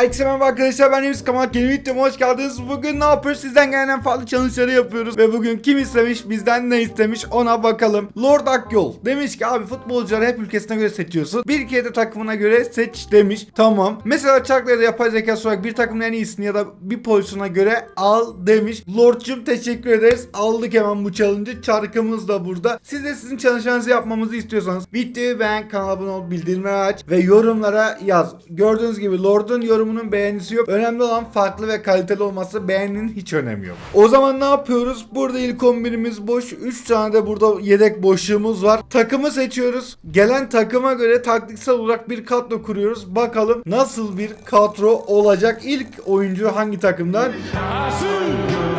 Herkese merhaba arkadaşlar ben Emis Kamal yeni videoma hoş geldiniz. Bugün ne yapıyoruz? Sizden gelen farklı challenge'ları yapıyoruz. Ve bugün kim istemiş bizden ne istemiş ona bakalım. Lord Akyol demiş ki abi futbolcuları hep ülkesine göre seçiyorsun. Bir kere de takımına göre seç demiş. Tamam. Mesela Çaklı'ya yapay zeka olarak bir takımın en iyisini ya da bir pozisyona göre al demiş. Lord'cum teşekkür ederiz. Aldık hemen bu challenge'ı. Çarkımız da burada. Siz de sizin challenge'ınızı yapmamızı istiyorsanız videoyu beğen, kanala abone ol, bildirimleri aç ve yorumlara yaz. Gördüğünüz gibi Lord'un yorumunun beğenisi yok. Önemli olan farklı ve kaliteli olması. Beğeninin hiç önemi yok. O zaman ne yapıyoruz? Burada ilk 11'imiz boş. 3 tane de burada yedek boşluğumuz var. Takımı seçiyoruz. Gelen takıma göre taktiksel olarak bir kadro kuruyoruz. Bakalım nasıl bir kadro olacak? İlk oyuncu hangi takımdan? Ganaba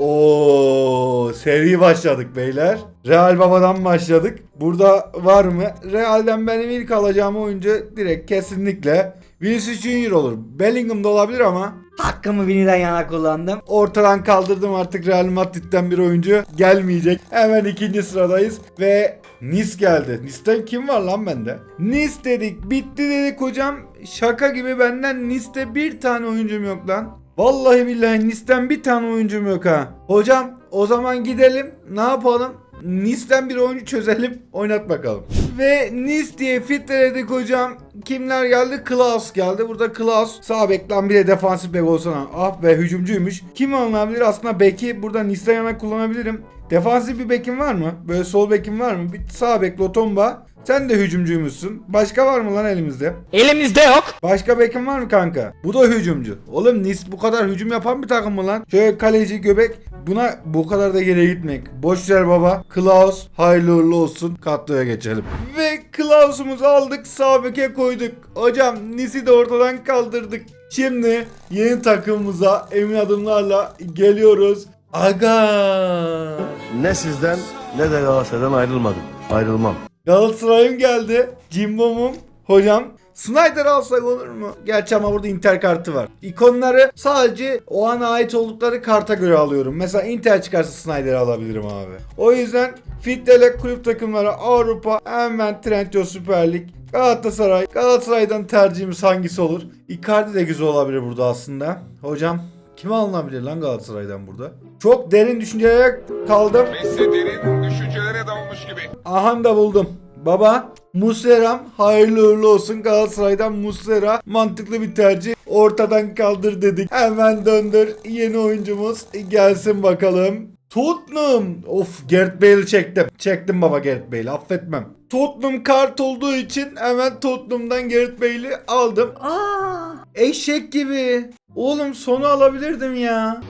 Oo, seri başladık beyler. Real Baba'dan başladık. Burada var mı? Real'den benim ilk alacağım oyuncu direkt kesinlikle Vinicius Junior olur. Bellingham da olabilir ama Hakkımı Vini'den yana kullandım. ortadan kaldırdım artık Real Madrid'den bir oyuncu gelmeyecek. Hemen ikinci sıradayız ve Nice geldi. Nice'den kim var lan bende? Nice dedik bitti dedik hocam. Şaka gibi benden Nice'de bir tane oyuncum yok lan. Vallahi billahi Nice'den bir tane oyuncum yok ha. Hocam o zaman gidelim ne yapalım? Nice'den bir oyuncu çözelim oynat bakalım. Ve Nice diye filtreledik hocam. Kimler geldi? Klaus geldi. Burada Klaus sağ bekten bir de defansif bek olsana. Ah be hücumcuymuş. Kim alınabilir? Aslında beki burada Nice'den yana kullanabilirim. Defansif bir bekim var mı? Böyle sol bekim var mı? Bir sağ bek Lotomba. Sen de hücumcuymuşsun. Başka var mı lan elimizde? Elimizde yok. Başka bekim var mı kanka? Bu da hücumcu. Oğlum Nice bu kadar hücum yapan bir takım mı lan? Şöyle kaleci göbek. Buna bu kadar da geriye gitmek. Boş ver baba. Klaus hayırlı uğurlu olsun. Kadroya geçelim. Ve Klaus'umuzu aldık sağ beke koyduk. Hocam Nice'i de ortadan kaldırdık. Şimdi yeni takımımıza emin adımlarla geliyoruz. Aga. Ne sizden ne de Galatasaray'dan ayrılmadım. Ayrılmam. Galatasaray'ım geldi. Cimbom'um. Hocam Snyder alsak olur mu? Gerçi ama burada Inter kartı var. İkonları sadece o ana ait oldukları karta göre alıyorum. Mesela Inter çıkarsa Snyder'ı alabilirim abi. O yüzden Fittelek kulüp takımları Avrupa hemen Trendyol Süper Lig Galatasaray. Galatasaray'dan tercihimiz hangisi olur? Icardi de güzel olabilir burada aslında. Hocam kim alınabilir lan Galatasaray'dan burada? Çok derin düşüncelere kaldım. Messi derin düşüncelere dalmış gibi. Aha da buldum. Baba Muslera'm hayırlı uğurlu olsun Galatasaray'dan Muslera mantıklı bir tercih ortadan kaldır dedik hemen döndür yeni oyuncumuz gelsin bakalım Tottenham of Gareth Bale'i çektim çektim baba Gareth Bale'i affetmem Tottenham kart olduğu için hemen Tottenham'dan Gareth Bale'i aldım Aa. eşek gibi oğlum sonu alabilirdim ya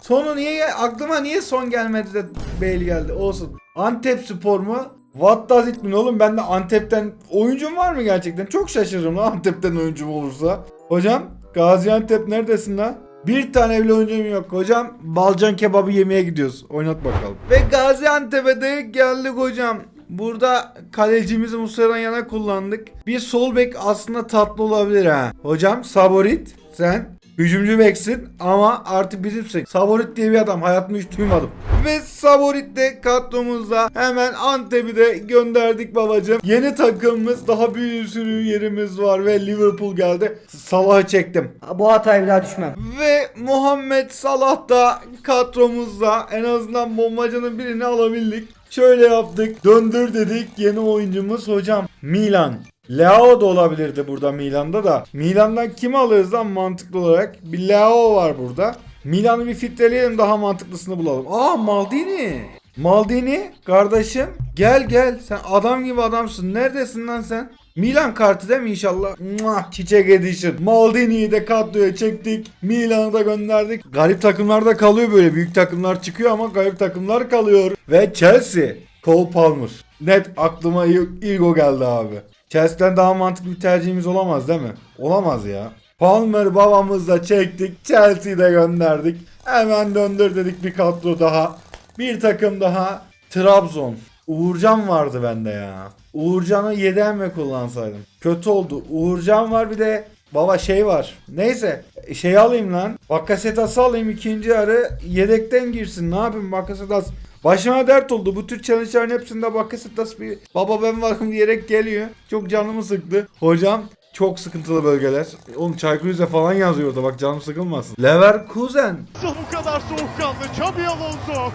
Sonu niye aklıma niye son gelmedi de Bale geldi olsun. Antep spor mu? What does it mean oğlum bende Antep'ten oyuncum var mı gerçekten? Çok şaşırırım lan Antep'ten oyuncum olursa. Hocam Gaziantep neredesin lan? Bir tane bile oyuncum yok hocam. Balcan kebabı yemeye gidiyoruz. Oynat bakalım. Ve Gaziantep'e de geldik hocam. Burada kalecimizi Muslera'dan yana kullandık. Bir sol bek aslında tatlı olabilir ha. Hocam Saborit sen Hücumcu beksin ama artık bizimsin. Saborit diye bir adam hayatımda hiç duymadım. Ve Saborit de kadromuzda hemen Antep'i de gönderdik babacım. Yeni takımımız daha bir sürü yerimiz var ve Liverpool geldi. Salah'ı çektim. Bu hataya bir daha düşmem. Ve Muhammed Salah da kadromuzda en azından bombacının birini alabildik. Şöyle yaptık. Döndür dedik. Yeni oyuncumuz hocam. Milan. Leao da olabilirdi burada Milan'da da. Milan'dan kim alırız lan mantıklı olarak? Bir Leao var burada. Milan'ı bir filtreleyelim daha mantıklısını bulalım. Aa Maldini. Maldini kardeşim gel gel sen adam gibi adamsın. Neredesin lan sen? Milan kartı değil mi inşallah? Muah, çiçek edition. Maldini'yi de kadroya çektik. Milan'ı da gönderdik. Garip takımlarda kalıyor böyle. Büyük takımlar çıkıyor ama garip takımlar kalıyor. Ve Chelsea. Cole Palmer. Net aklıma ilk ilk o geldi abi. Chelsea'den daha mantıklı bir tercihimiz olamaz değil mi? Olamaz ya. Palmer babamızla çektik. Chelsea'yi de gönderdik. Hemen döndür dedik bir kadro daha. Bir takım daha. Trabzon. Uğurcan vardı bende ya. Uğurcan'ı yeden mi kullansaydım? Kötü oldu. Uğurcan var bir de baba şey var. Neyse şey alayım lan. Bakasetas'ı alayım ikinci yarı yedekten girsin. Ne yapayım Bakasetas Başıma dert oldu. Bu tür challenge'ların hepsinde Bakasetas bir baba ben varım diyerek geliyor. Çok canımı sıktı. Hocam çok sıkıntılı bölgeler. Oğlum Çaykur Rize falan yazıyor orada bak canım sıkılmasın. Leverkusen. bu kadar soğukkanlı Xabi Alonso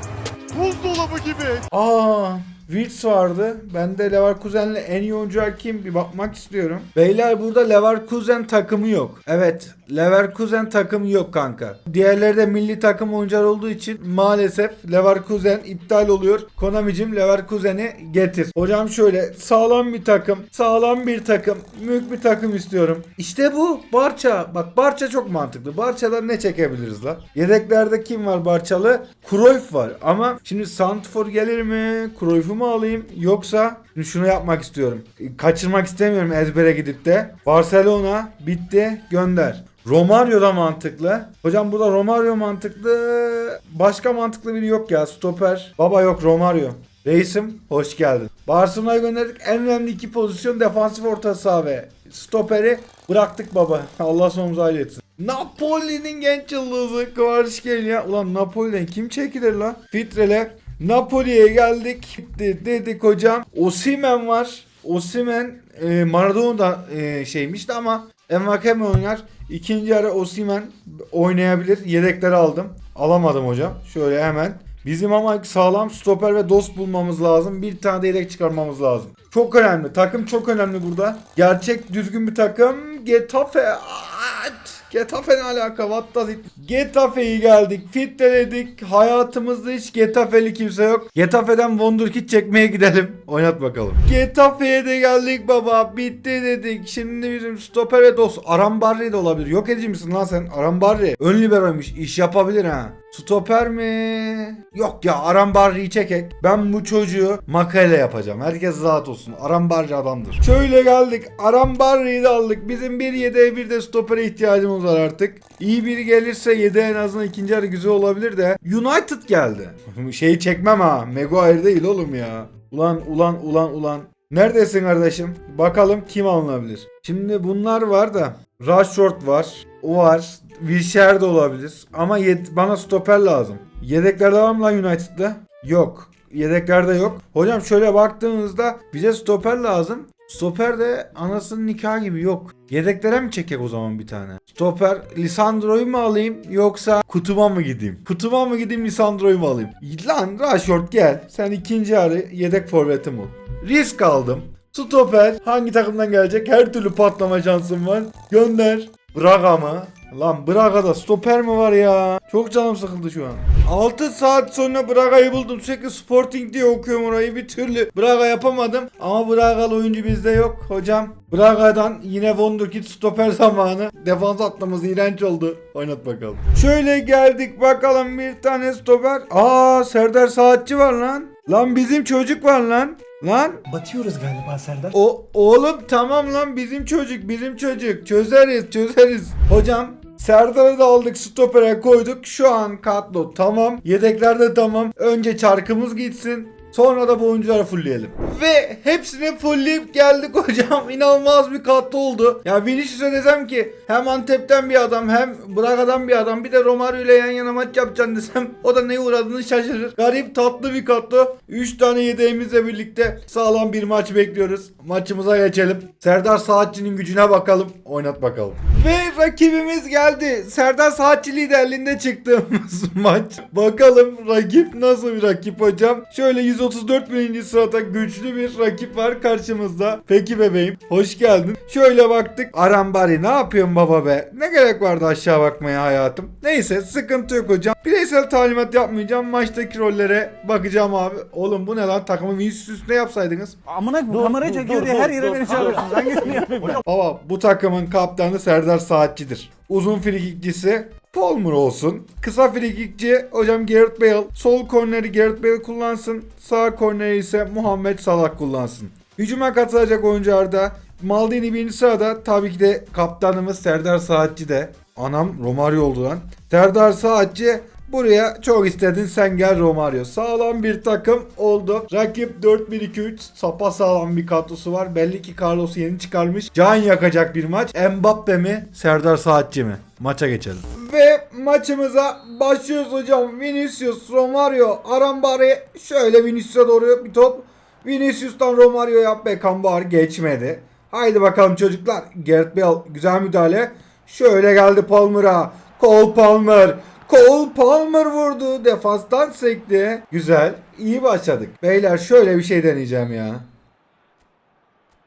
buzdolabı gibi. Aa, Wirtz vardı. Ben de Leverkusen'le en iyi oyuncular kim bir bakmak istiyorum. Beyler burada Leverkusen takımı yok. Evet, Leverkusen takımı yok kanka. Diğerleri de milli takım oyuncular olduğu için maalesef Leverkusen iptal oluyor. Konami'cim Leverkusen'i getir. Hocam şöyle sağlam bir takım, sağlam bir takım, büyük bir takım istiyorum. İşte bu Barça. Bak Barça çok mantıklı. Barça'da ne çekebiliriz la? Yedeklerde kim var Barçalı? Cruyff var. Ama şimdi Santfor gelir mi? Cruyff'u mu alayım? Yoksa şunu yapmak istiyorum. Kaçırmak istemiyorum ezbere gidip de. Barcelona bitti gönder. Romario da mantıklı. Hocam burada Romario mantıklı. Başka mantıklı biri yok ya. Stoper. Baba yok Romario. Reisim hoş geldin. Barcelona'ya gönderdik. En önemli iki pozisyon defansif orta saha ve stoperi bıraktık baba. Allah sonumuzu hayretsin. Napoli'nin genç yıldızı Kvaratskhelia. Ulan Napoli'den kim çekilir lan? Fitrele. Napoli'ye geldik. De- dedik hocam. Osimen var. Osimen e, Maradona da e, şeymişti ama Envakeme oynar. İkinci ara Osimen oynayabilir. Yedekleri aldım. Alamadım hocam. Şöyle hemen. Bizim ama sağlam stoper ve dost bulmamız lazım. Bir tane de yedek çıkarmamız lazım. Çok önemli. Takım çok önemli burada. Gerçek düzgün bir takım. Getafe. At. Getafe ne alaka? What does it? Getafe'yi geldik. Fitledik. Hayatımızda hiç Getafe'li kimse yok. Getafe'den Wonderkid çekmeye gidelim. Oynat bakalım. Getafe'ye de geldik baba. Bitti dedik. Şimdi bizim stoper ve dost. Arambarri de olabilir. Yok edici misin lan sen? Arambarri. Ön liberoymuş. İş yapabilir ha. Stoper mi? Yok ya Arambarri'yi çekek. Ben bu çocuğu makale yapacağım. Herkes rahat olsun. Arambarri adamdır. Şöyle geldik. Arambarri'yi de aldık. Bizim bir yedeğe bir de stopere ihtiyacımız var artık. İyi biri gelirse yedeğe en azından ikinci yarı güzel olabilir de. United geldi. Şeyi çekmem ha. Maguire değil oğlum ya. Ulan ulan ulan ulan. Neredesin kardeşim? Bakalım kim alınabilir. Şimdi bunlar var da. Rashford var. O var. Wilshere de olabilir. Ama yed- bana stoper lazım. Yedeklerde var mı lan United'da? Yok. Yedeklerde yok. Hocam şöyle baktığınızda bize stoper lazım. Stoper de anasının nikahı gibi yok. Yedeklere mi çekecek o zaman bir tane? Stoper Lisandro'yu mu alayım yoksa Kutuma mı gideyim? Kutuma mı gideyim Lisandro'yu mu alayım? Lan Rashford gel. Sen ikinci yarı yedek forvetim ol. Risk aldım. Stoper hangi takımdan gelecek? Her türlü patlama şansım var. Gönder. Braga mı? Lan Braga'da stoper mi var ya? Çok canım sıkıldı şu an. 6 saat sonra Braga'yı buldum. Sürekli Sporting diye okuyorum orayı. Bir türlü Braga yapamadım. Ama Braga'lı oyuncu bizde yok hocam. Braga'dan yine Wonderkid stoper zamanı. Defans atlamız iğrenç oldu. Oynat bakalım. Şöyle geldik bakalım bir tane stoper. Aa Serdar Saatçi var lan. Lan bizim çocuk var lan. Lan Batıyoruz galiba Serdar. o oğlum tamam lan bizim çocuk bizim çocuk çözeriz çözeriz. Hocam Serdar'ı da aldık stopere koyduk. Şu an kadro tamam. Yedekler de tamam. Önce çarkımız gitsin. Sonra da bu oyuncuları fullleyelim. Ve hepsini fullleyip geldik hocam. İnanılmaz bir kadro oldu. Ya Vinicius'a desem ki hem Antep'ten bir adam hem Braga'dan bir adam bir de Romario ile yan yana maç yapacaksın desem o da neye uğradığını şaşırır. Garip tatlı bir kadro. 3 tane yedeğimizle birlikte sağlam bir maç bekliyoruz. Maçımıza geçelim. Serdar Saatçı'nın gücüne bakalım. Oynat bakalım. Ve rakibimiz geldi. Serdar Saatçı liderliğinde çıktığımız maç. Bakalım rakip nasıl bir rakip hocam. Şöyle 134 bininci sırada güçlü bir rakip var karşımızda. Peki bebeğim hoş geldin. Şöyle baktık. Arambari ne yapıyorsun baba be? Ne gerek vardı aşağı bakmaya hayatım? Neyse sıkıntı yok hocam. Bireysel talimat yapmayacağım. Maçtaki rollere bakacağım abi. Oğlum bu ne lan? Takımı Vinicius ne yapsaydınız? Amına kameraya çekiyor diye her yere beni çağırıyorsunuz. Hangisini yapayım? Baba bu takımın kaptanı Serdar Saatçi'dir. Uzun frikikçisi Palmer olsun. Kısa frikikçi hocam Gareth Bale. Sol korneri Gareth Bale kullansın. Sağ korneri ise Muhammed Salah kullansın. Hücuma katılacak oyuncularda Maldini birinci sırada tabii ki de kaptanımız Serdar Saatçi de. Anam Romario oldu lan. Serdar Saatçi Buraya çok istedin sen gel Romario. Sağlam bir takım oldu. Rakip 4-1-2-3 sapa sağlam bir kadrosu var. Belli ki Carlos'u yeni çıkarmış. Can yakacak bir maç. Mbappe mi? Serdar Saatçi mi? Maça geçelim. Ve maçımıza başlıyoruz hocam. Vinicius, Romario, Arambari. Şöyle Vinicius'a doğru bir top. Vinicius'tan Romario yap var geçmedi. Haydi bakalım çocuklar. Gareth Bale güzel müdahale. Şöyle geldi Palmer'a. Cole Palmer. Cole Palmer vurdu. Defanstan sekti. Güzel. İyi başladık. Beyler şöyle bir şey deneyeceğim ya.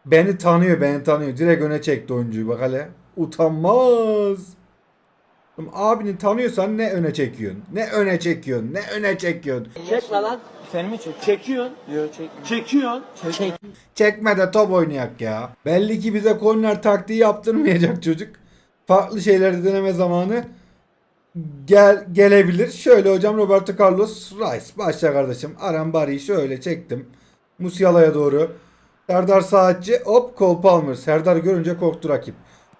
Beni tanıyor, beni tanıyor. Direkt öne çekti oyuncuyu bak hele. Utanmaz. Abini tanıyorsan ne öne çekiyorsun? Ne öne çekiyorsun? Ne öne çekiyorsun? Seni mi çek? Çekiyorsun. Yok çek. Çekiyorsun. Çek. Çekme de top oynayak ya. Belli ki bize korner taktiği yaptırmayacak çocuk. Farklı şeyleri deneme zamanı gel gelebilir. Şöyle hocam Roberto Carlos Rice. Başla kardeşim. Arambari'yi şöyle çektim. Musiala'ya doğru. Serdar Saatçi. Hop Cole Palmer. Serdar görünce korktu rakip.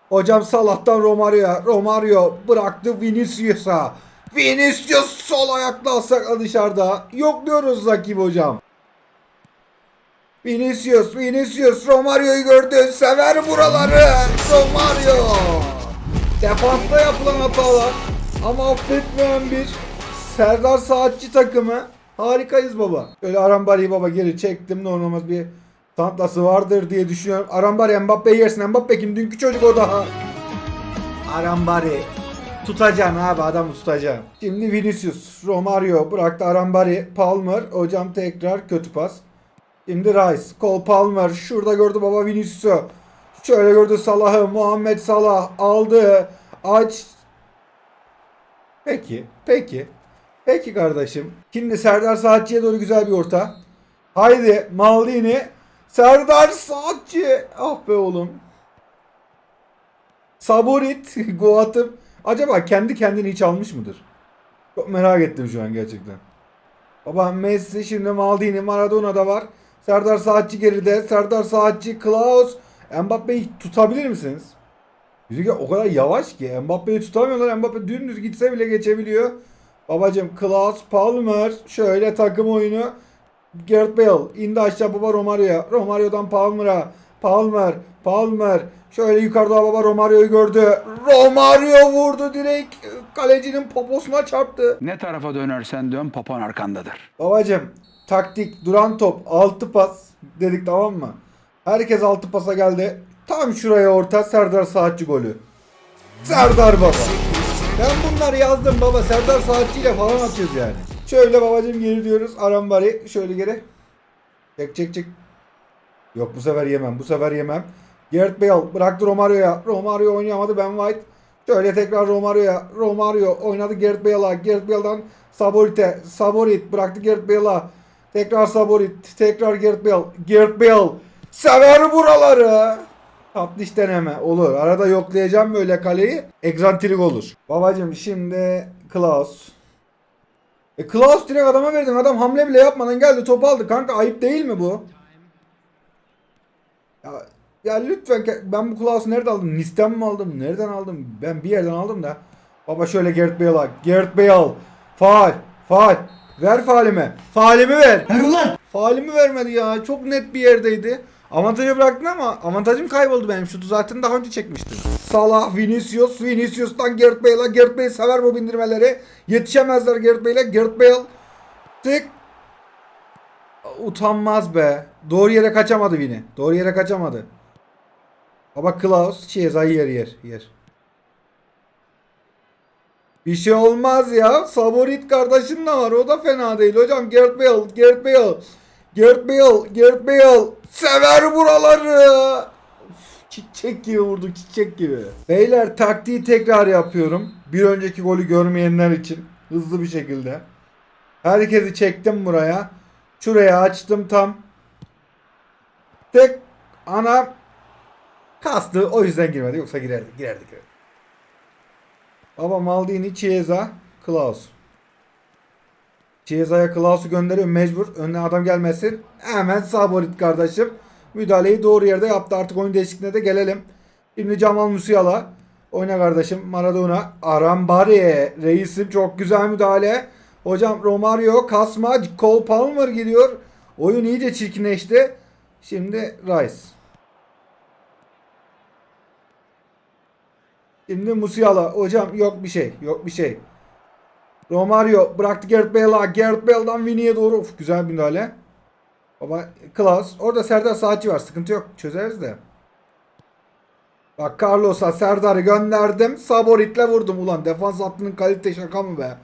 Hocam Salah'tan Romario'ya. Romario bıraktı Vinicius'a. Vinicius sol ayakla alsak dışarıda. Yokluyoruz rakip hocam. Vinicius, Vinicius Romario'yu gördü. Sever buraları. Romario. Defansta yapılan hatalar ama affetmeyen bir Serdar Saatçi takımı. Harikayız baba. Böyle Arambari'yi baba geri çektim. Normal bir tantlası vardır diye düşünüyorum. Arambari Mbappe yersin. Mbappe kim? Dünkü çocuk o daha. Arambari. Tutacaksın abi adamı tutacaksın. Şimdi Vinicius, Romario bıraktı Arambari, Palmer. Hocam tekrar kötü pas. Şimdi Rice, Cole Palmer. Şurada gördü baba Vinicius'u. Şöyle gördü Salah'ı. Muhammed Salah aldı. Aç. Peki. Peki. Peki kardeşim. Şimdi Serdar Saatçı'ya doğru güzel bir orta. Haydi Maldini. Serdar Saatçı. Ah be oğlum. Saborit. Goat'ım. Acaba kendi kendini hiç almış mıdır? Çok merak ettim şu an gerçekten. Baba Messi şimdi Maldini Maradona da var. Serdar Saatçi geride. Serdar Saatçi Klaus. Mbappe'yi tutabilir misiniz? Rüdiger o kadar yavaş ki Mbappe'yi tutamıyorlar. Mbappe dümdüz gitse bile geçebiliyor. Babacım Klaus Palmer şöyle takım oyunu. Gareth Bale indi aşağı baba Romario'ya. Romario'dan Palmer'a. Palmer, Palmer. Şöyle yukarıda baba Romario'yu gördü. Romario vurdu direkt. Kalecinin poposuna çarptı. Ne tarafa dönersen dön papan arkandadır. Babacım taktik duran top 6 pas dedik tamam mı? Herkes 6 pasa geldi. Tam şuraya orta Serdar Saatçi golü. Serdar baba. Ben bunları yazdım baba. Serdar Saatçi ile falan atıyoruz yani. Şöyle babacım geri diyoruz. Arambari şöyle geri. Çek çek çek. Yok bu sefer yemem. Bu sefer yemem. Gareth Bale bıraktı Romario'ya. Romario oynayamadı Ben White. Şöyle tekrar Romario'ya. Romario oynadı Gareth Bale'a. Gareth Bale'dan Saborit'e. Saborit bıraktı Gareth Bale'a. Tekrar Saborit. Tekrar Gareth Bale. Gareth Bale. Sever buraları. Tatlış deneme olur. Arada yoklayacağım böyle kaleyi. Egzantrik olur. Babacım şimdi Klaus. E Klaus direkt adama verdin. Adam hamle bile yapmadan geldi topu aldı. Kanka ayıp değil mi bu? Ya, ya lütfen ben bu Klaus'u nerede aldım? Nice'den mi aldım? Nereden aldım? Ben bir yerden aldım da. Baba şöyle Gareth Bale'a. Gareth Bale. Faal. Faal. Ver faalimi. Faalimi ver. Ver ulan. Faalimi vermedi ya. Çok net bir yerdeydi. Avantajı bıraktın ama avantajım kayboldu benim. Şutu zaten daha önce çekmiştim. Salah, Vinicius, Vinicius'tan Gareth Bale'a. Gareth Bale sever bu bindirmeleri. Yetişemezler Gareth Bale'e. Gareth Bale tık Utanmaz be. Doğru yere kaçamadı Vini. Doğru yere kaçamadı. Baba Klaus Chiesa'yı yer yer yer. Bir şey olmaz ya. Saborit kardeşin de var. O da fena değil. Hocam Gareth Bale, Gareth Bale. Gareth Bale, Gareth Bale. Sever buraları. Çiçek gibi vurdu çiçek gibi. Beyler taktiği tekrar yapıyorum. Bir önceki golü görmeyenler için. Hızlı bir şekilde. Herkesi çektim buraya. Şuraya açtım tam. Tek ana kastı o yüzden girmedi. Yoksa girerdi. Girerdi. girerdi. Baba Maldini, Chiesa, Klaus. Chiesa'ya Klaus'u gönderiyorum mecbur. Önüne adam gelmesin. Hemen Saborit kardeşim. Müdahaleyi doğru yerde yaptı. Artık oyun değişikliğine de gelelim. Şimdi Cemal Musiala. Oyna kardeşim. Maradona. Arambari. Reisim çok güzel müdahale. Hocam Romario kasma. Cole Palmer gidiyor. Oyun iyice çirkinleşti. Şimdi Rice. Şimdi Musiala. Hocam yok bir şey. Yok bir şey. Romario bıraktı Gareth Bale'a. Gareth Bale'dan Vini'ye doğru. Uf, güzel bir müdahale. Baba Klaus. Orada Serdar Saatçi var. Sıkıntı yok. Çözeriz de. Bak Carlos'a Serdar'ı gönderdim. Saborit'le vurdum. Ulan defans hattının kalite şaka mı be?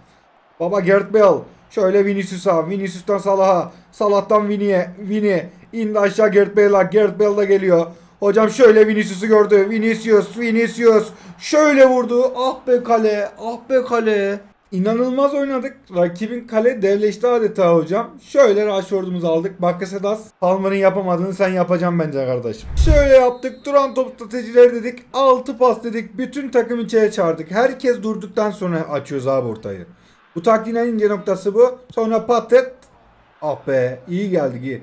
Baba Gareth Bale. Şöyle Vinicius'a. Vinicius'tan Salah'a. Salah'tan Vini'ye. Vini. indi aşağı Gareth Bale'a. Gareth Bale da geliyor. Hocam şöyle Vinicius'u gördü. Vinicius. Vinicius. Şöyle vurdu. Ah be kale. Ah be kale. İnanılmaz oynadık. Rakibin kale devleşti adeta hocam. Şöyle Rashford'umuzu aldık. Bakasetas Palmer'ın yapamadığını sen yapacaksın bence kardeşim. Şöyle yaptık. Duran top stratejileri dedik. 6 pas dedik. Bütün takım içeri çağırdık. Herkes durduktan sonra açıyoruz abi ortayı. Bu taktiğin en ince noktası bu. Sonra patet. Ah be iyi geldi iyi.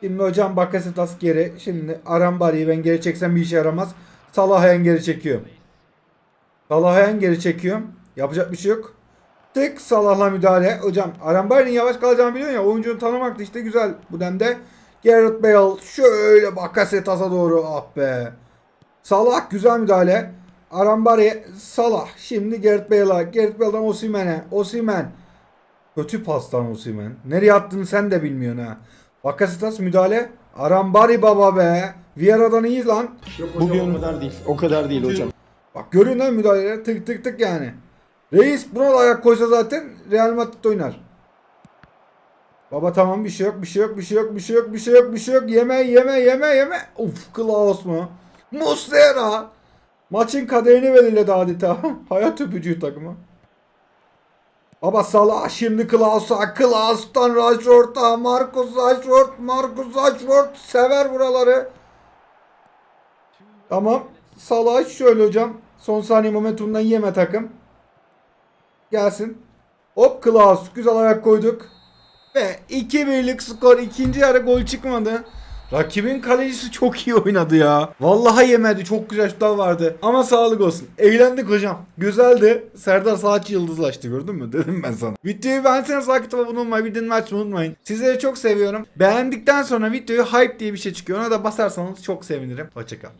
Şimdi hocam Bakasetas geri. Şimdi Arambari'yi ben geri çeksem bir işe yaramaz. Salah'ı geri çekiyorum. Salah'ı geri çekiyorum. Yapacak bir şey yok. Tek Salah'la müdahale. Hocam Arambari'nin yavaş kalacağını biliyorsun ya. Oyuncunu tanımak da işte güzel. Bu demde Gareth Bale şöyle Bakasetas'a doğru. Ah be. Salah güzel müdahale. Arambari Salah. Şimdi Gareth Bale'a. Gareth Bale'dan Osimhen'e. Osimhen. Kötü pastan Osimhen. Nereye attığını sen de bilmiyorsun ha. Bakasetas müdahale. Arambari baba be. Vieira'dan iyi lan. Bugün o kadar değil. O kadar değil hocam. Bak görüyorsun lan müdahaleleri tık tık tık yani. Reis buna da ayak koysa zaten Real Madrid oynar. Baba tamam bir şey yok bir şey yok bir şey yok bir şey yok bir şey yok bir şey yok yeme yeme yeme yeme. Uf Klaus mu? Muslera. Maçın kaderini belirledi adeta. Hayat öpücüğü takımı. Baba Salah şimdi Klaus'a, Klaus'tan Rashford'a, Marcus Rashford, Marcus Rashford sever buraları. Tamam. Salah şöyle hocam. Son saniye momentumdan yeme takım. Gelsin. Hop Klaus. Güzel ayak koyduk. Ve 2-1'lik skor. ikinci yarı gol çıkmadı. Rakibin kalecisi çok iyi oynadı ya. Vallahi yemedi. Çok güzel şutlar vardı. Ama sağlık olsun. Eğlendik hocam. Güzeldi. Serdar Saatçi yıldızlaştı gördün mü? Dedim ben sana. Videoyu beğenseniz like atıp abone olmayı, videonun açmayı unutmayın. Sizleri çok seviyorum. Beğendikten sonra videoyu hype diye bir şey çıkıyor. Ona da basarsanız çok sevinirim. Hoşçakal.